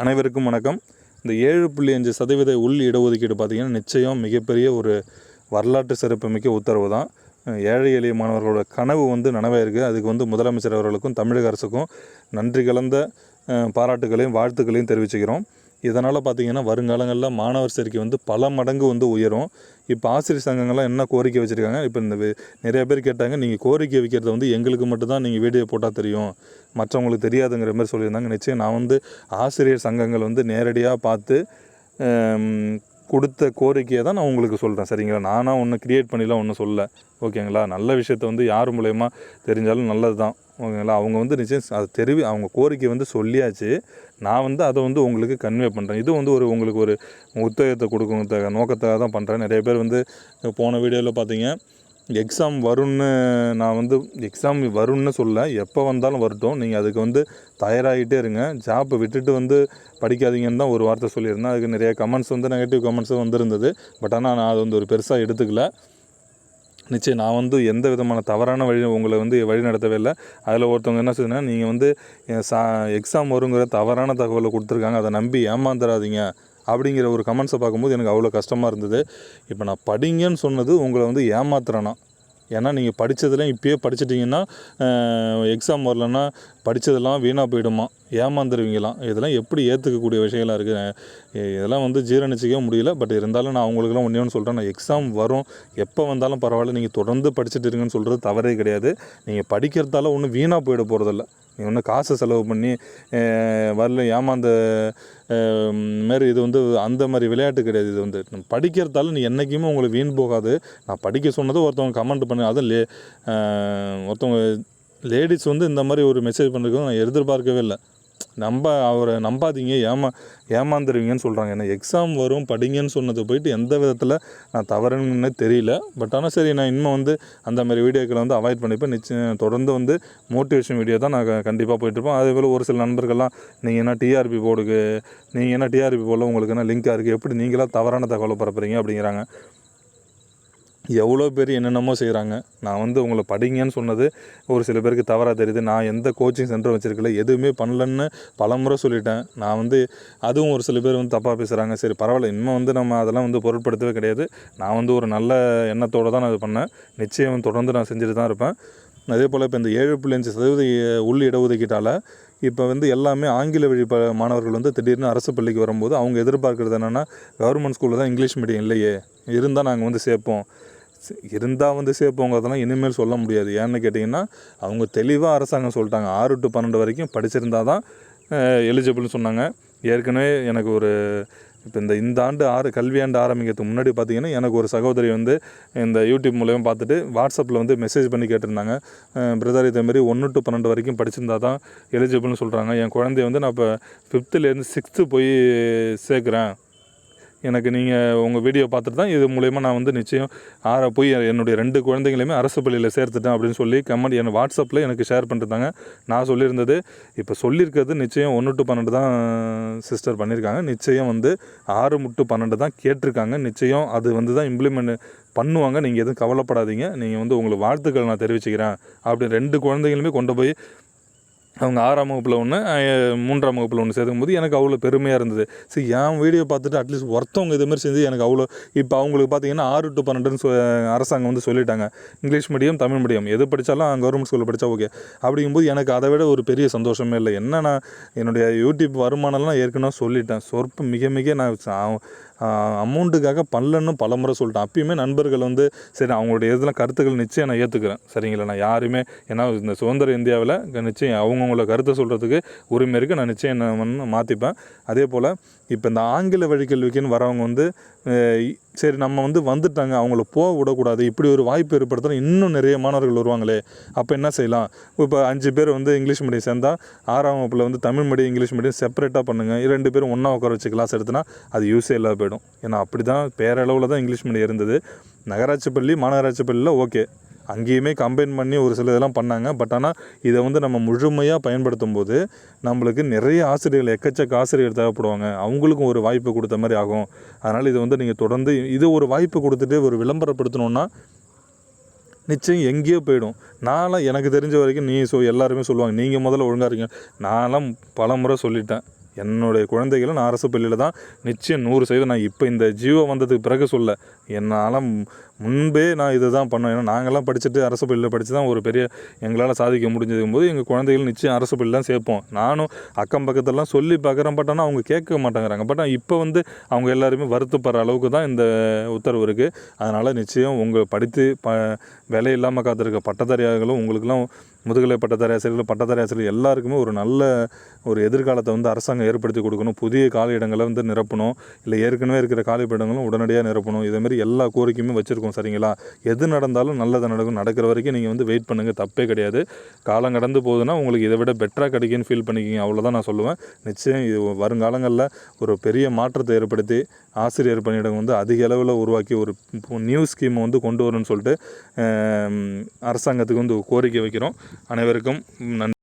அனைவருக்கும் வணக்கம். இந்த ஏழு புள்ளி அஞ்சு சதவீத உள் இடஒதுக்கீடு பார்த்திங்கன்னா நிச்சயம் மிகப்பெரிய ஒரு வரலாற்று சிறப்புமிக்க உத்தரவு தான். ஏழை எளிய மாணவர்களோட கனவு வந்து நனவாயிருக்கு அதுக்கு வந்து முதலமைச்சர் அவர்களுக்கும் தமிழக அரசுக்கும் நன்றி கலந்த பாராட்டுகளையும் வாழ்த்துக்களையும் தெரிவிச்சுக்கிறோம். இதனால் பார்த்திங்கன்னா வருங்காலங்களில் மாணவர் சேர்க்கை வந்து பல மடங்கு வந்து உயரும். இப்போ ஆசிரியர் சங்கங்கள்லாம் என்ன கோரிக்கை வச்சுருக்காங்க? இப்போ இந்த நிறைய பேர் கேட்டாங்க நீங்கள் கோரிக்கை வைக்கிறத வந்து எங்களுக்கு மட்டும்தான் நீங்கள் வீடியோ போட்டால் தெரியும். மற்றவங்களுக்கு தெரியாதுங்கிற மாதிரி சொல்லியிருந்தாங்க. நிச்சயம் நான் வந்து ஆசிரியர் சங்கங்கள் வந்து நேரடியாக பார்த்து கொடுத்த கோரிக்கையை தான் நான் உங்களுக்கு சொல்கிறேன் சரிங்களா? நானாக ஒன்று க்ரியேட் பண்ணிலாம் ஒன்றும் சொல்லலை. ஓகேங்களா? நல்ல விஷயத்த வந்து யார் மூலயமா தெரிஞ்சாலும் நல்லது தான் ஓகேங்களா? அவங்க வந்து நிச்சயம் அதை தெரிவி அவங்க கோரிக்கை வந்து சொல்லியாச்சு. நான் வந்து அதை வந்து உங்களுக்கு கன்வே பண்ணுறேன் இது வந்து ஒரு உங்களுக்கு ஒரு உத்தேகத்தை கொடுக்கும் நோக்கத்தாக தான் பண்ணுறேன் நிறைய பேர் வந்து போன வீடியோவில் பார்த்தீங்க எக்ஸாம் வரும்னு நான் வந்து எக்ஸாம் வரும்னு சொல்ல எப்போ வந்தாலும் வரட்டும். நீங்கள் அதுக்கு வந்து தயாராகிட்டே இருங்க. ஜாப்பை விட்டுட்டு வந்து படிக்காதீங்கன்னு தான் ஒரு வார்த்தை சொல்லியிருந்தேன். அதுக்கு நிறைய கமெண்ட்ஸ் வந்து நெகட்டிவ் கமெண்ட்ஸும் வந்திருந்தது. பட் ஆனால் நான் அது வந்து ஒரு பெருசாக எடுத்துக்கல. நிச்சயம் நான் வந்து எந்த விதமான தவறான வழி உங்களை வந்து வழி நடத்தவே இல்லை. அதில் ஒருத்தவங்க என்ன சொல்லுன்னா நீங்கள் வந்து சா எக்ஸாம் வருங்கிற தவறான தகவலை கொடுத்துருக்காங்க. அதை நம்பி ஏமாந்துடாதீங்க அப்படிங்கிற ஒரு கமெண்ட்ஸை பார்க்கும்போது எனக்கு அவ்வளோ கஷ்டமாக இருந்தது. இப்போ நான் படிங்கன்னு சொன்னது உங்களை வந்து ஏமாத்துறேன்னா ஏன்னா நீங்கள் படித்ததெல்லாம் இப்போயே படிச்சிட்டிங்கன்னா எக்ஸாம் வரலன்னா படித்ததெல்லாம் வீணாக போயிடுமா? ஏமாந்துருவீங்களாம். இதெல்லாம் எப்படி ஏற்றுக்கக்கூடிய விஷயங்களாக இருக்குது இதெல்லாம் வந்து ஜீரணிச்சிக்கவே முடியல. பட் இருந்தாலும் நான் அவங்களுக்குலாம் ஒன்றே ஒன்று சொல்கிறேன் நான் எக்ஸாம் வரும். எப்போ வந்தாலும் பரவாயில்ல. நீங்கள் தொடர்ந்து படிச்சுட்டு இருங்கன்னு சொல்கிறது தவறே கிடையாது. நீங்கள் படிக்கிறதால ஒன்றும் வீணாக போயிட போகிறதில்ல நீங்கள் ஒன்றும் காசை செலவு பண்ணி வரல ஏமாந்த மாரி இது வந்து அந்த மாதிரி விளையாட்டு கிடையாது இது வந்து. படிக்கிறதால நீ என்றைக்குமே உங்களுக்கு வீண் போகாது. நான் படிக்க சொன்னதும் ஒருத்தவங்க கமெண்ட் பண்ணி. அதுவும் லே ஒருத்தவங்க லேடிஸ் வந்து இந்த மாதிரி ஒரு மெசேஜ் பண்ணுறதுக்கு நான் எதிர்பார்க்கவே இல்லை. நம்ப அவரை நம்பாதீங்க ஏமா ஏமாந்துருவீங்கன்னு சொல்கிறாங்க ஏன்னா எக்ஸாம் வரும் படிங்கன்னு சொன்னது போயிட்டு எந்த விதத்தில் நான் தவறுன்னு தெரியல. பட் ஆனால் சரி நான் இன்னும் வந்து அந்த மாதிரி வீடியோக்களை வந்து அவாய்ட் பண்ணிப்பேன். நிச்சயம் தொடர்ந்து வந்து மோட்டிவேஷன் வீடியோ தான் நான் கண்டிப்பாக போயிட்டுருப்பேன். அதே போல் ஒரு சில நண்பர்கள்லாம் நீங்கள் என்ன டிஆர்பி போர்டுக்கு நீங்கள் என்ன டிஆர்பி போர்டில் உங்களுக்கு என்ன லிங்காக இருக்குது எப்படி நீங்களாம் தவறான தகவலை பரப்புறீங்க? அப்படிங்கிறாங்க. எவ்வளோ பேர் என்னென்னமோ செய்கிறாங்க. நான் வந்து உங்களை படிங்கன்னு சொன்னது ஒரு சில பேருக்கு தவறாக தெரியுது. நான் எந்த கோச்சிங் சென்டர் வச்சுருக்கல எதுவுமே பண்ணலன்னு பலமுறை சொல்லிட்டேன். நான் வந்து அதுவும் ஒரு சில பேர் வந்து தப்பாக பேசுகிறாங்க சரி பரவாயில்ல. இன்னும் வந்து நம்ம அதெல்லாம் வந்து பொருட்படுத்தவே கிடையாது. நான் வந்து ஒரு நல்ல எண்ணத்தோடு தான் நான் இது பண்ணேன். நிச்சயம் தொடர்ந்து நான் செஞ்சுட்டு தான் இருப்பேன். அதே போல் இப்போ இந்த ஏழு புள்ளி அஞ்சு சதவீத உள் இடஒதுக்கீட்டால் இப்போ வந்து எல்லாமே ஆங்கில வழி ப மாணவர்கள் வந்து திடீர்னு அரசு பள்ளிக்கு வரும்போது அவங்க எதிர்பார்க்குறது என்னென்னா கவர்மெண்ட் ஸ்கூலில் தான் இங்கிலீஷ் மீடியம் இல்லையே. இருந்தால் நாங்கள் வந்து சேர்ப்போம். இருந்தால் வந்து சேர்ப்போங்கிறதெல்லாம் இனிமேல் சொல்ல முடியாது. ஏன்னு கேட்டிங்கன்னா அவங்க தெளிவாக அரசாங்கம் சொல்லிட்டாங்க. ஆறு டு பன்னெண்டு வரைக்கும் படிச்சிருந்தா தான் எலிஜிபிள்னு சொன்னாங்க. ஏற்கனவே எனக்கு ஒரு இப்போ இந்த இந்த ஆண்டு ஆறு கல்வியாண்டு ஆரம்பிக்கிறதுக்கு முன்னாடி பார்த்தீங்கன்னா எனக்கு ஒரு சகோதரி வந்து இந்த யூடியூப் மூலயமா பார்த்துட்டு வாட்ஸ்அப்பில் வந்து மெசேஜ் பண்ணி கேட்டிருந்தாங்க. பிரதர் இதே மாதிரி ஒன்று டு பன்னெண்டு வரைக்கும் படிச்சிருந்தா தான் எலிஜிபிள்னு சொல்கிறாங்க என் குழந்தைய வந்து நான் இப்போ ஃபிஃப்த்துலேருந்து சிக்ஸ்த்து போய் சேர்க்குறேன். எனக்கு நீங்கள் உங்கள் வீடியோ பார்த்துட்டு தான் இது மூலயமா நான் வந்து நிச்சயம் ஆற போய் என்னுடைய ரெண்டு குழந்தைங்களையுமே அரசு பள்ளியில் சேர்த்துட்டேன் அப்படின்னு சொல்லி கமெண்ட் என் வாட்ஸ்அப்பில் எனக்கு ஷேர் பண்ணிருந்தாங்க. நான் சொல்லியிருந்தது இப்போ சொல்லியிருக்கிறது நிச்சயம் ஒன்று டு பன்னெண்டு தான் சிஸ்டர் பண்ணியிருக்காங்க நிச்சயம் வந்து ஆறு முட்டு பன்னெண்டு தான் கேட்டிருக்காங்க. நிச்சயம் அது வந்து தான் இம்ப்ளிமெண்ட் பண்ணுவாங்க. நீங்கள் எதுவும் கவலைப்படாதீங்க. நீங்கள் வந்து உங்களுக்கு வாழ்த்துக்கள் நான் தெரிவிச்சுக்கிறேன் அப்படி ரெண்டு குழந்தைங்களுமே கொண்டு போய் அவங்க ஆறாம் வகுப்பில் ஒன்று மூன்றாம் வகுப்பில் ஒன்று சேர்க்கும்போது எனக்கு அவ்வளோ பெருமையாக இருந்தது. சரி என் வீடியோ பார்த்துட்டு அட்லீஸ்ட் ஒருத்தவங்க இதுமாரி செஞ்சு எனக்கு அவ்வளோ இப்போ அவங்களுக்கு பார்த்தீங்கன்னா ஆறு டு பன்னெண்டுன்னு சொ அரசாங்கம் வந்து சொல்லிட்டாங்க. இங்கிலீஷ் மீடியம் தமிழ் மீடியம் எது படித்தாலும் கவர்மெண்ட் ஸ்கூலில் படித்தா ஓகே அப்படிங்கும்போது எனக்கு அதை விட ஒரு பெரிய சந்தோஷமே இல்லை. என்ன நான் என்னுடைய யூடியூப் வருமானம்லாம் ஏற்கனவே சொல்லிட்டேன். சொற்ப மிக மிக நான் சா- அமௌண்ட்டுக்காக பண்ணலன்னு பலமுறை சொல்லிட்டேன். அப்பயுமே நண்பர்கள் வந்து சரி அவங்களுடைய இதெல்லாம் கருத்துக்கள் நிச்சயம் நான் ஏற்றுக்கிறேன் சரிங்களா? நான் யாருமே ஏன்னா இந்த சுதந்திர இந்தியாவில் நிச்சயம் அவங்கவுங்கள கருத்தை சொல்கிறதுக்கு உரிமை இருக்குது நான் நிச்சயம் நான் மாற்றிப்பேன் அதே போல் இப்போ இந்த ஆங்கில வழிக்கல்விக்குன்னு வரவங்க வந்து சரி நம்ம வந்து வந்துட்டாங்க அவங்கள போக விடக்கூடாது இப்படி ஒரு வாய்ப்பு ஏற்படுத்தினா இன்னும் நிறைய மாணவர்கள் வருவாங்களே அப்போ என்ன செய்யலாம்? இப்போ அஞ்சு பேர் வந்து இங்கிலீஷ் மீடியம் சேர்ந்தால் ஆறாம் வகுப்பில் வந்து தமிழ் மீடியம் இங்கிலீஷ் மீடியம் செப்பரேட்டாக பண்ணுங்கள் ரெண்டு பேரும் ஒன்றா உட்கார வச்சு கிளாஸ் எடுத்தினா அது யூஸே இல்லாத போயிடும். ஏன்னா அப்படி தான் பேரளவில் தான் இங்கிலீஷ் மீடியம் இருந்தது. நகராட்சி பள்ளி மாநகராட்சி பள்ளியில் ஓகே அங்கேயுமே கம்பைன் பண்ணி ஒரு சில இதெல்லாம் பண்ணாங்க. பட் ஆனால் இதை வந்து நம்ம முழுமையாக பயன்படுத்தும் போது நம்மளுக்கு நிறைய ஆசிரியர்கள் எக்கச்சக்க ஆசிரியர் தேவைப்படுவாங்க. அவங்களுக்கும் ஒரு வாய்ப்பு கொடுத்த மாதிரி ஆகும். அதனால் இதை வந்து நீங்கள் தொடர்ந்து இது ஒரு வாய்ப்பு கொடுத்துட்டு ஒரு விளம்பரப்படுத்தணுன்னா நிச்சயம் எங்கேயோ போயிடும். நான்லாம் எனக்கு தெரிஞ்ச வரைக்கும் நீ ஸோ எல்லாருமே சொல்லுவாங்க. நீங்கள் முதல்ல ஒழுங்கா இருக்கீங்க. நான்லாம் பல முறை சொல்லிட்டேன். என்னுடைய குழந்தைகளும் நான் அரசு பள்ளியில் தான். நிச்சயம் நூறு சதவீதம் நான் இப்போ இந்த ஜீவோ வந்ததுக்கு பிறகு சொல்ல. என்னால் முன்பே நான் இதை தான் பண்ணோம் ஏன்னா நாங்கள்லாம் படிச்சுட்டு அரசு பள்ளியில் படித்து தான் ஒரு பெரிய எங்களால் சாதிக்க முடிஞ்சதுங்கும் போது எங்கள் குழந்தைகள் நிச்சயம் அரசு பள்ளிலாம் தான் சேர்ப்போம். நானும் அக்கம் பக்கத்துலலாம் சொல்லி பார்க்குறேன். பட் ஆனால் அவங்க கேட்க மாட்டேங்கிறாங்க. பட் ஆனால் இப்போ வந்து அவங்க எல்லாருமே வருத்தப்படுற அளவுக்கு தான் இந்த உத்தரவு இருக்குது அதனால் நிச்சயம் உங்கள் படித்து ப வேலை இல்லாமல் காத்திருக்க பட்டதாரியார்களும் உங்களுக்கெல்லாம் முதுகலை பட்டதாரி ஆசிரியர்கள் பட்டதாரி ஆசிரியர் எல்லாருக்குமே ஒரு நல்ல ஒரு எதிர்காலத்தை வந்து அரசாங்கம் ஏற்படுத்தி கொடுக்கணும். புதிய காலியிடங்களை வந்து நிரப்பணும். இல்லை ஏற்கனவே இருக்கிற காலி உடனடியாக நிரப்பணும். இதேமாரி எல்லா கோரிக்கையுமே நடக்கும் சரிங்களா? எது நடந்தாலும் நல்லது நடக்கும். நடக்கிற வரைக்கும் நீங்கள் வந்து வெயிட் பண்ணுங்கள் தப்பே கிடையாது. காலம் கடந்து போகுதுன்னா உங்களுக்கு இதை விட பெட்டராக கிடைக்குன்னு ஃபீல் பண்ணிக்கிங்க. அவ்வளோதான் நான் சொல்லுவேன். நிச்சயம் இது வருங்காலங்களில் ஒரு பெரிய மாற்றத்தை ஏற்படுத்தி ஆசிரியர் பணியிடம் வந்து அதிக அளவில் உருவாக்கி ஒரு நியூ ஸ்கீமை வந்து கொண்டு வரணும்னு சொல்லிட்டு அரசாங்கத்துக்கு வந்து கோரிக்கை வைக்கிறோம். அனைவருக்கும் நன்றி.